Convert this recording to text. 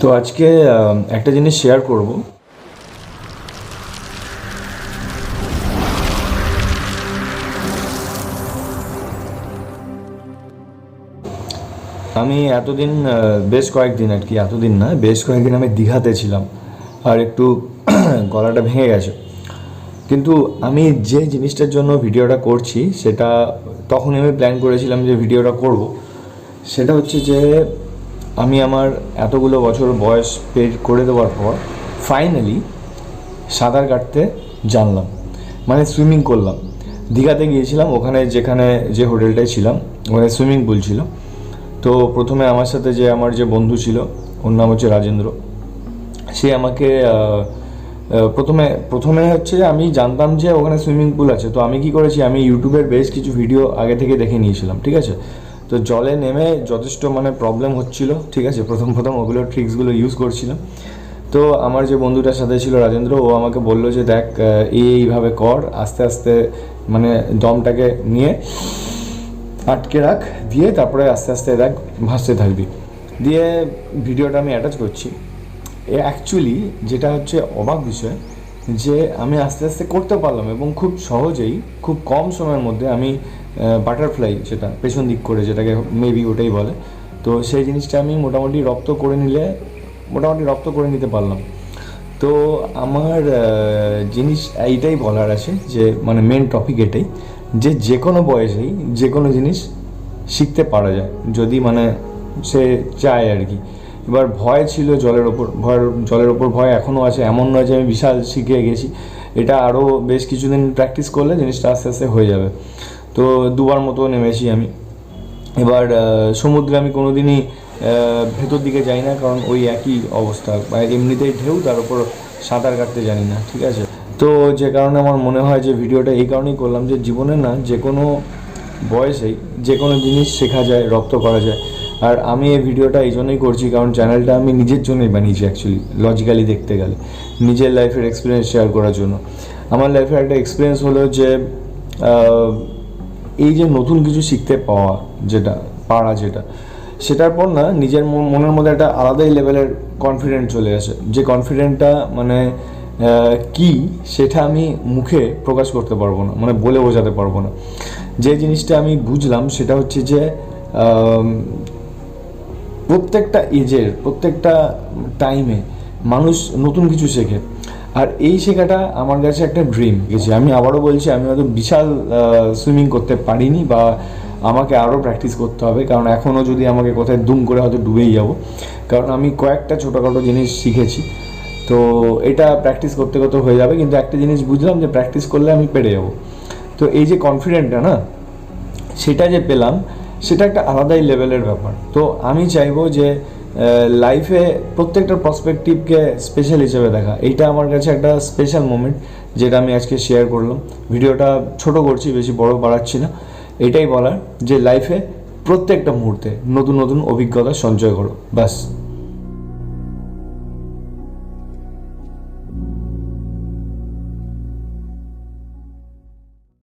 তো আজকে একটা জিনিস শেয়ার করব। আমি এতদিন বেশ কয়েকদিন আর কি, এতদিন না, বেশ কয়েকদিন আমি দীঘাতে ছিলাম। আর একটু গলাটা ভেঙে গেছে। কিন্তু আমি যে জিনিসটার জন্য ভিডিওটা করছি, সেটা তখন আমি প্ল্যান করেছিলাম যে ভিডিওটা করব। সেটা হচ্ছে যে আমি আমার এতগুলো বছর বয়স পের করে দেওয়ার পর ফাইনালি সাঁতার কাটতে জানলাম। মানে সুইমিং করলাম। দীঘাতে গিয়েছিলাম, ওখানে যেখানে যে হোটেলটায় ছিলাম, ওখানে সুইমিং পুল ছিল। তো প্রথমে আমার সাথে যে আমার যে বন্ধু ছিল, ওর নাম হচ্ছে রাজেন্দ্র। সে আমাকে প্রথমে প্রথমে হচ্ছে যে আমি জানতাম যে ওখানে সুইমিং পুল আছে। তো আমি কি করেছি, আমি ইউটিউবের বেশ কিছু ভিডিও আগে থেকে দেখে নিয়েছিলাম, ঠিক আছে? তো জলে নেমে যথেষ্ট মানে প্রবলেম হচ্ছিল, ঠিক আছে? প্রথম প্রথম ওগুলো ট্রিক্সগুলো ইউজ করছিলাম। তো আমার যে বন্ধুটার সাথে ছিল রাজেন্দ্র, ও আমাকে বলল যে, দেখ এই এইভাবে কর, আস্তে আস্তে মানে দমটাকে নিয়ে আটকে রাখ, দিয়ে তারপরে আস্তে আস্তে দেখ, ভাসতে থাকবি। দিয়ে ভিডিওটা আমি অ্যাটাচ করছি। এ অ্যাকচুয়ালি যেটা হচ্ছে অবাক বিষয়, যে আমি আস্তে আস্তে করতে পারলাম এবং খুব সহজেই, খুব কম সময়ের মধ্যে আমি বাটারফ্লাই যেটা, পেছন দিক করে যেটাকে মেবি ওটাই বলে। তো সেই জিনিসটা আমি মোটামুটি রপ্ত করে নিলে, মোটামুটি রপ্ত করে নিতে পারলাম। তো আমার জিনিস এইটাই বলার আছে যে মানে মেন টপিক এটাই যে যে কোনো বয়সেই যে কোনো জিনিস শিখতে পারা যায়। যদি মানে সে চায় আর কি। এবার ভয় ছিল জলের ওপর, ভয়, জলের ওপর ভয় এখনও আছে, এমন নয় যে আমি বিশাল শিখে গেছি। এটা আরও বেশ কিছুদিন প্র্যাকটিস করলে জিনিসটা আস্তে আস্তে হয়ে যাবে। তো দুবার মতো নেমেছি আমি। এবার সমুদ্রে আমি কোনো দিনই ভেতর দিকে যাই না, কারণ ওই একই অবস্থা। এমনিতেই ঢেউ, তার উপর সাঁতার কাটতে জানি না, ঠিক আছে? তো যে কারণে আমার মনে হয় যে ভিডিওটা এই কারণেই করলাম যে জীবনে না, যে কোনো বয়সেই যে কোনো জিনিস শেখা যায়, রপ্ত করা যায়। আর আমি এই ভিডিওটা এই জন্যই করছি, কারণ চ্যানেলটা আমি নিজের জন্যই বানিয়েছি অ্যাকচুয়ালি লজিক্যালি দেখতে গেলে। নিজের লাইফের এক্সপিরিয়েন্স শেয়ার করার জন্য। আমার লাইফের একটা এক্সপিরিয়েন্স হলো যে এই যে নতুন কিছু শিখতে পাওয়া যেটা, পারা যেটা, সেটার পর না নিজের মন- মনের মধ্যে একটা আলাদাই লেভেলের কনফিডেন্ট চলে আসে। যে কনফিডেন্টটা মানে কি সেটা আমি মুখে প্রকাশ করতে পারব না মানে বলে বোঝাতে পারব না। যে জিনিসটা আমি বুঝলাম সেটা হচ্ছে যে প্রত্যেকটা এজের প্রত্যেকটা টাইমে মানুষ নতুন কিছু শেখে। আর এই শেখাটা আমার কাছে একটা ড্রিম গেছে আমি আবারও বলছি, আমি হয়তো বিশাল সুইমিং করতে পারিনি বা আমাকে আরও প্র্যাকটিস করতে হবে, কারণ এখনও যদি আমাকে কোথায় দুম করে হয়তো ডুবেই যাব। কারণ আমি কয়েকটা ছোটোখাটো জিনিস শিখেছি, তো এটা প্র্যাকটিস করতে করতে হয়ে যাবে, কিন্তু একটা জিনিস বুঝলাম যে প্র্যাকটিস করলে আমি পেরে যাব। তো এই যে কনফিডেন্টটা না, সেটা যে পেলাম, সেটা একটা আলাদাই লেভেলের ব্যাপার। তো আমি চাইব যে লাইফে প্রত্যেকটা প্রসপেক্টিভকে স্পেশাল হিসেবে দেখা। এইটা আমার কাছে একটা স্পেশাল মোমেন্ট যেটা আমি আজকে শেয়ার করলাম। ভিডিওটা ছোট করছি, বেশি বড় বাড়াচ্ছি না। এটাই বলার যে লাইফে প্রত্যেকটা মুহূর্তে নতুন নতুন অভিজ্ঞতা সঞ্চয় করো। ব্যাস।